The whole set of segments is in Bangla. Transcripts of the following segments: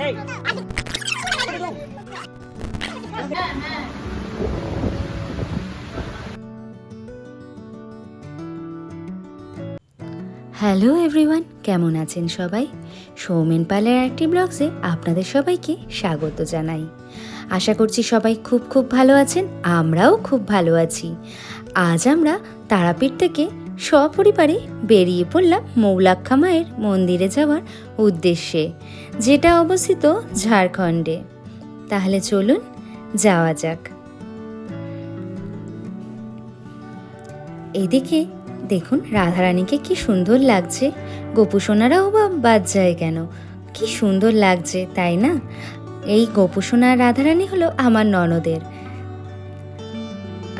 হ্যালো এভরিওয়ান কেমন আছেন সবাই? সৌমেন পালের একটি ব্লগসে আপনাদের সবাইকে স্বাগত জানাই। আশা করছি সবাই খুব খুব ভালো আছেন, আমরাও খুব ভালো আছি। আজ আমরা তারাপীঠ থেকে সপরিবারে বেরিয়ে পড়লাম মৌলাক্ষা মায়ের মন্দিরে যাওয়ার উদ্দেশ্যে, যেটা অবস্থিত ঝাড়খণ্ডে। তাহলে চলুন যাওয়া যাক। এদিকে দেখুন রাধারানীকে কি সুন্দর লাগছে। গোপুসোনারাও বা বাদ যায় কেন? কি সুন্দর লাগছে, তাই না? এই গোপুসোনা রাধারানী হলো আমার ননদের।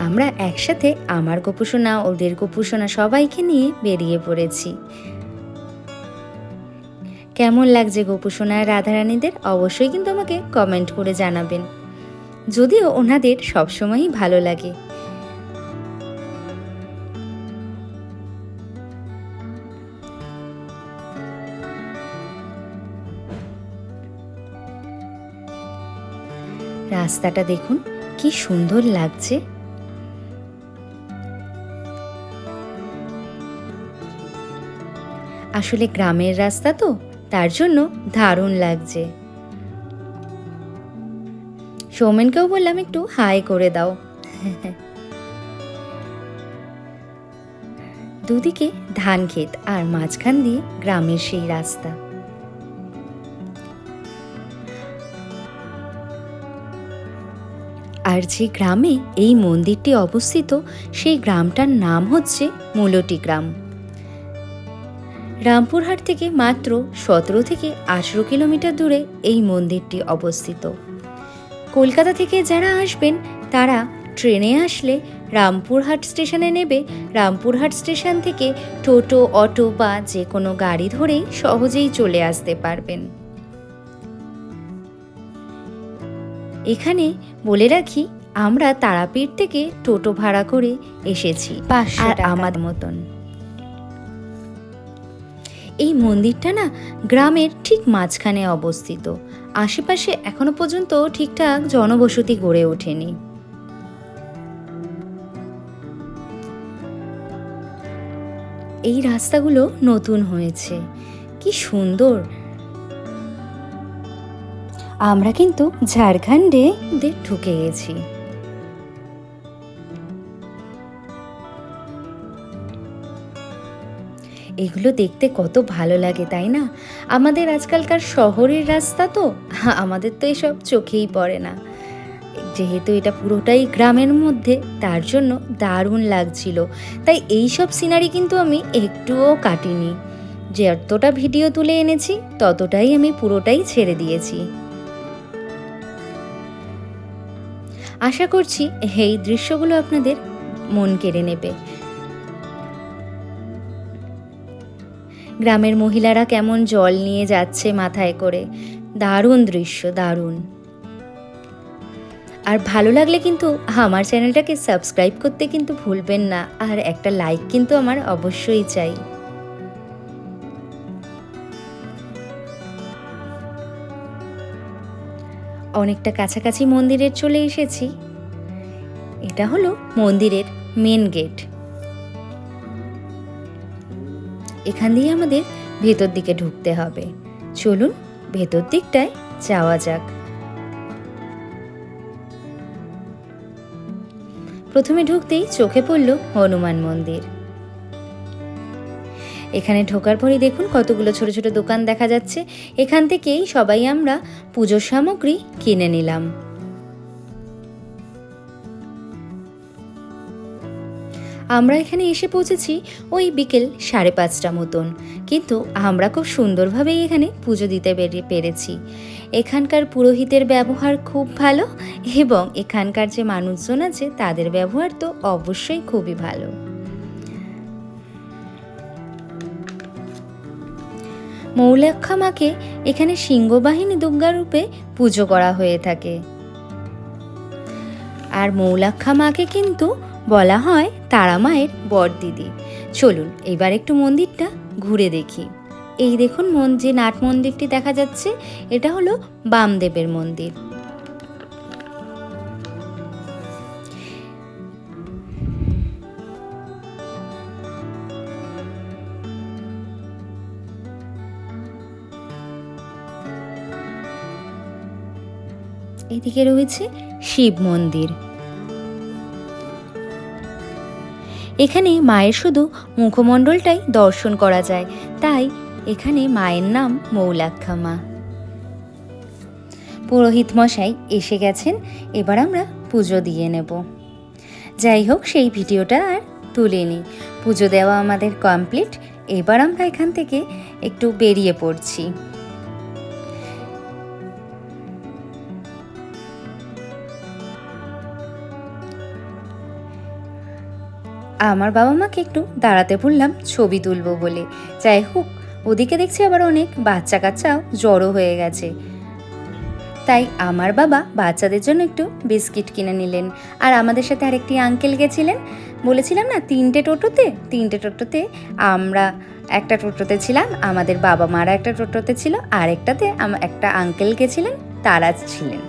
আমরা একসাথে আমার গোপুসোনা ওদের গোপুসোনা সবাইকে নিয়ে বেরিয়ে পড়েছি। কেমন লাগছে গোপুসোনা আর রাধারানীদের? অবশ্যই কিন্তু আমাকে কমেন্ট করে জানাবেন। যদিও ওনাদের সবসময়ই ভালো লাগে। রাস্তাটা দেখুন, কি সুন্দর লাগছে। আসলে গ্রামের রাস্তা তো, তার জন্য দারুণ লাগছে। সৌমেনকেও বললাম একটু হাই করে দাও। দুদিকে ধান ক্ষেত আর মাঝখান দিয়ে গ্রামের সেই রাস্তা। আর যে গ্রামে এই মন্দিরটি অবস্থিত, সেই গ্রামটার নাম হচ্ছে মুলটি গ্রাম। রামপুরহাট থেকে মাত্র সতেরো থেকে আঠেরো কিলোমিটার দূরে এই মন্দিরটি অবস্থিত। কলকাতা থেকে যারা আসবেন তারা ট্রেনে আসলে রামপুরহাট স্টেশনে নেবে। রামপুরহাট স্টেশন থেকে টোটো অটো বা যে কোনো গাড়ি ধরেই সহজেই চলে আসতে পারবেন। এখানে বলে রাখি আমরা তারাপীঠ থেকে টোটো ভাড়া করে এসেছি। আর। আমার মতন। এই মন্দিরটা না গ্রামের ঠিক মাঝখানে অবস্থিত। আশেপাশে এখনও পর্যন্ত ঠিকঠাক জনবসতি গড়ে ওঠেনি। এই রাস্তাগুলো নতুন হয়েছে। কি সুন্দর। আমরা কিন্তু ঝাড়খণ্ডে ঢুকে গেছি। এগুলো দেখতে কত ভালো লাগে, তাই না? আমাদের আজকালকার শহরের রাস্তা তো, আমাদের তো এসব চোখেই পড়ে না। যেহেতু এটা পুরোটাই গ্রামের মধ্যে, তার জন্য দারুণ লাগছিল। তাই এই সব সিনারি কিন্তু আমি একটুও কাটিনি। যতটা ভিডিও তুলে এনেছি, ততটাই আমি পুরোটাই ছেড়ে দিয়েছি। আশা করছি এই দৃশ্যগুলো আপনাদের মন কেড়ে নেবে। গ্রামের মহিলারা কেমন জল নিয়ে যাচ্ছে মাথায় করে। দারুণ দৃশ্য, দারুণ। আর ভালো লাগলে কিন্তু আমার চ্যানেলটাকে সাবস্ক্রাইব করতে কিন্তু ভুলবেন না, আর একটা লাইক কিন্তু আমার অবশ্যই চাই। অনেকটা কাছাকাছি মন্দিরের চলে এসেছি। এটা হলো মন্দিরের মেন গেট এখান দিয়ে আমাদের ভেতর দিকে ঢুকতে হবে। চলুন, ভেতর দিকটায় যাওয়া যাক। প্রথমে ঢুকতেই চোখে পড়ল হনুমান মন্দির। এখানে ঢোকার পরই দেখুন কতগুলো ছোট ছোট দোকান দেখা যাচ্ছে। এখান থেকেই সবাই আমরা পুজোর সামগ্রী কিনে নিলাম। আমরা এখানে এসে পৌঁছেছি ওই বিকেল সাড়ে পাঁচটা মতন। কিন্তু আমরা খুব সুন্দরভাবেই এখানে পুজো দিতে পেরেছি। এখানকার পুরোহিতের ব্যবহার খুব ভালো এবং এখানকার যে মানুষজন আছে তাদের ব্যবহার তো অবশ্যই খুবই ভালো। মৌলাক্ষা মাকে এখানে সিংহবাহিনী দুর্গা রূপে পুজো করা হয়ে থাকে। আর মৌলাক্ষা মাকে কিন্তু বলা হয় তারা মায়ের বর দিদি। চলুন, এবার একটু মন্দিরটা ঘুরে দেখি। এই দেখুন মন, যে নাট মন্দিরটি দেখা যাচ্ছে, এটা হলো বামদেবের মন্দির। এদিকে রয়েছে শিব মন্দির। এখানে মায়ের শুধু মুখমণ্ডলটাই দর্শন করা যায়। তাই এখানে মায়ের নাম মৌলাক্ষা মা পুরোহিত মশাই এসে গেছেন, এবার আমরা পুজো দিয়ে নেব। যাই হোক, সেই ভিডিওটা আর তুলিনি। পুজো দেওয়া আমাদের কমপ্লিট, এবার আমরা এখান থেকে একটু বেরিয়ে পড়ছি। আমার বাবা মাকে একটু দাঁড়াতে বললাম, ছবি তুলবো বলে। যাই হোক, ওদিকে দেখছি আবার অনেক বাচ্চা কাচ্চাও জড়ো হয়ে গেছে। তাই আমার বাবা বাচ্চাদের জন্য একটু বিস্কিট কিনে নিলেন। আর আমাদের সাথে আরেকটি আঙ্কেল গেছিলেন। বলেছিলাম না, তিনটে টোটোতে তিনটে টোটোতে আমরা একটা টোটোতে ছিলাম, আমাদের বাবা মারা একটা টোটোতে ছিল, আর একটাতে একটা আঙ্কেল গেছিলেন, তারা ছিলেন।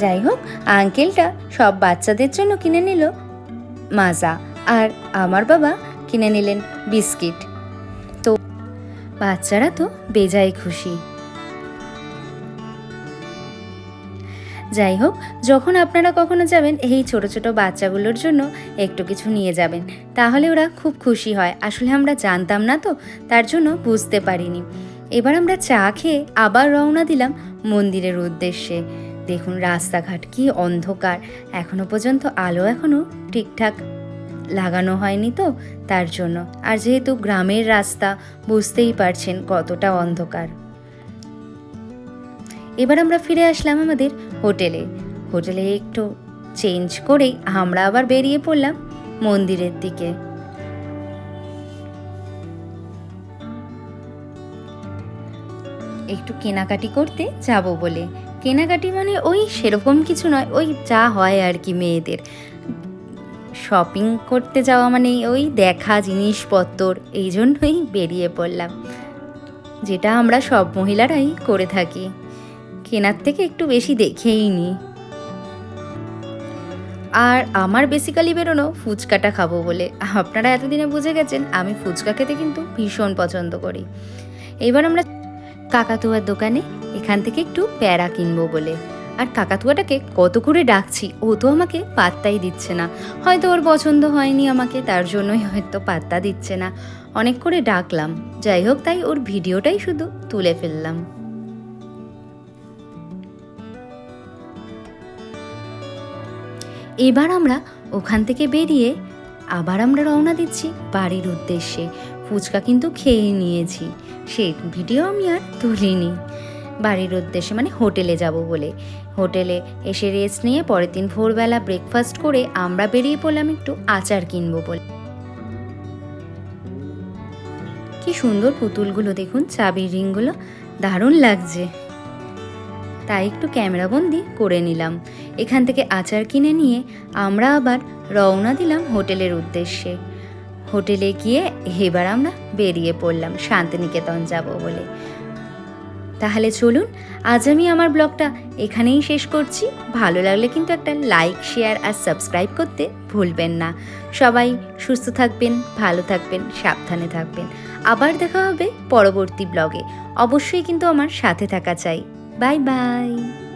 যাই হোক, আঙ্কেলটা সব বাচ্চাদের জন্য কিনে নিল মাজা আর আমার বাবা কিনে নিলেন বিস্কিট। তো বাচ্চারা তো বেজায় খুশি। যাই হোক যখন আপনারা কখনো যাবেন, এই ছোট ছোট বাচ্চাগুলোর জন্য একটু কিছু নিয়ে যাবেন। তাহলে ওরা খুব খুশি হয়। আসলে আমরা জানতাম না তো, তার জন্য বুঝতে পারিনি। এবার আমরা চা খেয়ে আবার রওনা দিলাম মন্দিরের উদ্দেশ্যে। দেখুন রাস্তাঘাট কি অন্ধকার। এখনও পর্যন্ত আলো এখনও ঠিকঠাক লাগানো হয়নি তো তার জন্য। আর যেহেতু গ্রামের রাস্তা, বুঝতেই পারছেন কতটা অন্ধকার। এবার আমরা ফিরে আসলাম আমাদের হোটেলে। হোটেলে একটু চেঞ্জ করেই আমরা আবার বেরিয়ে পড়লাম মন্দিরের দিকে। একটু কেনাকাটি করতে যাব বলে। কেনাকাটি মানে ওই সেরকম কিছু নয়, ওই যা হয় আর কি মেয়েদের। শপিং করতে যাওয়া মানে ওই দেখা জিনিসপত্র এই জন্যই বেরিয়ে পড়লাম। যেটা আমরা সব মহিলারাই করে থাকি। কেনার থেকে একটু বেশি দেখেই নিই আর আমার বেসিক্যালি বেরোনো ফুচকাটা খাব বলে। আপনারা এতদিনে বুঝে গেছেন, আমি ফুচকা খেতে কিন্তু ভীষণ পছন্দ করি। এবার আমরা কাকাতুয়ার দোকানে এখান থেকে একটু প্যারা কিনবো বলে। আর কাকাতুয়াটাকে কত করে ডাকছি, ও তো আমাকে পাত্তাই দিচ্ছে না। হয়তো ওর পছন্দ হয়নি আমাকে, তার জন্যই হয়তো পাত্তা দিচ্ছে না। অনেক করে ডাকলাম, যাই হোক তাই ওর ভিডিওটাই শুধু তুলে ফেললাম। এবার আমরা ওখান থেকে বেরিয়ে আবার আমরা রওনা দিচ্ছি বাড়ির উদ্দেশ্যে। ফুচকা কিন্তু খেয়ে নিয়েছি, সে ভিডিও আমি আর তুলিনি। বাড়ির উদ্দেশ্যে মানে হোটেলে যাব বলে। হোটেলে এসে রেস্ট নিয়ে পরের দিন ভোরবেলা ব্রেকফাস্ট করে আমরা বেরিয়ে পড়লাম একটু আচার কিনবো বলে। কি সুন্দর পুতুলগুলো দেখুন, চাবির রিংগুলো, দারুণ লাগছে। তাই একটু ক্যামেরাবন্দি করে নিলাম। এখান থেকে আচার কিনে নিয়ে আমরা আবার রওনা দিলাম হোটেলের উদ্দেশ্যে। হোটেলে গিয়ে এবার আমরা বেরিয়ে পড়লাম, শান্তিনিকেতন যাব বলে। তাহলে চলুন, আজ আমি আমার ব্লগটা এখানেই শেষ করছি। ভালো লাগলে কিন্তু একটা লাইক শেয়ার আর সাবস্ক্রাইব করতে ভুলবেন না। সবাই সুস্থ থাকবেন, ভালো থাকবেন, সাবধানে থাকবেন। আবার দেখা হবে পরবর্তী ব্লগে। অবশ্যই কিন্তু আমার সাথে থাকা চাই। Bye bye